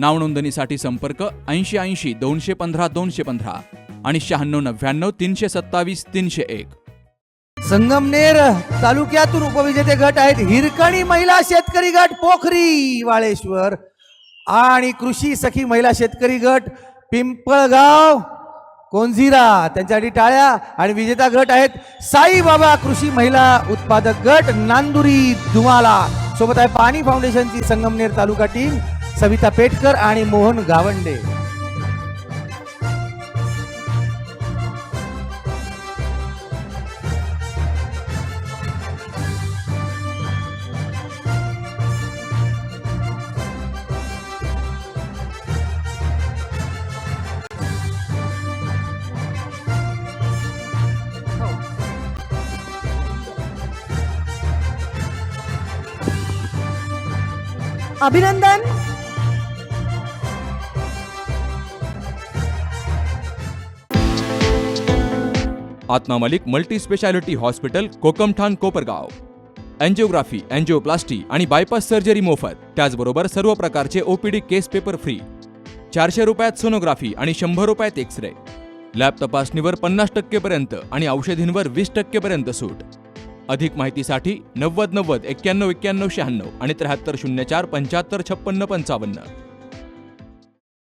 नावनोंदणीसाठी संपर्क ऐंशी ऐंशी दोनशे पंधरा दोनशे पंधरा आणि शहाण्णव नव्याण्णव तीनशे सत्तावीस तीनशे एक. संगमनेर तालुक्यातून उपविजेते गट आहेत हिरकणी महिला शेतकरी गट पोखरी वाळेश्वर आणि कृषी सखी महिला शेतकरी गट पिंपळगाव कोंझिरा त्यांच्यासाठी टाळ्या आणि विजेता गट आहेत साईबाबा कृषी महिला उत्पादक गट नांदुरी धुमाला सोबत आहे पाणी फाउंडेशनची संगमनेर तालुका टीम. सविता पेटकर आणि मोहन गावंडे. अभिनंदन. Atma Malik multi speciality hospital Kokamthan Kopargaon. Angiography angioplasty आणि बायपास सर्जरी मोफत. त्याचबरोबर सर्व प्रकारचे ओपीडी केस पेपर फ्री. चारशे रुपयात सोनोग्राफी आणि शंभर रुपयात एक्स रे लॅब तपासणीवर पन्नास टक्केपर्यंत आणि औषधींवर वीस टक्केपर्यंत सूट. अधिक माहितीसाठी नव्वद नव्वद एक्क्याण्णव एक्क्याण्णव शहाण्णव आणि त्र्याहत्तर शून्य चार पंच्याहत्तर छप्पन्न पंचावन्न.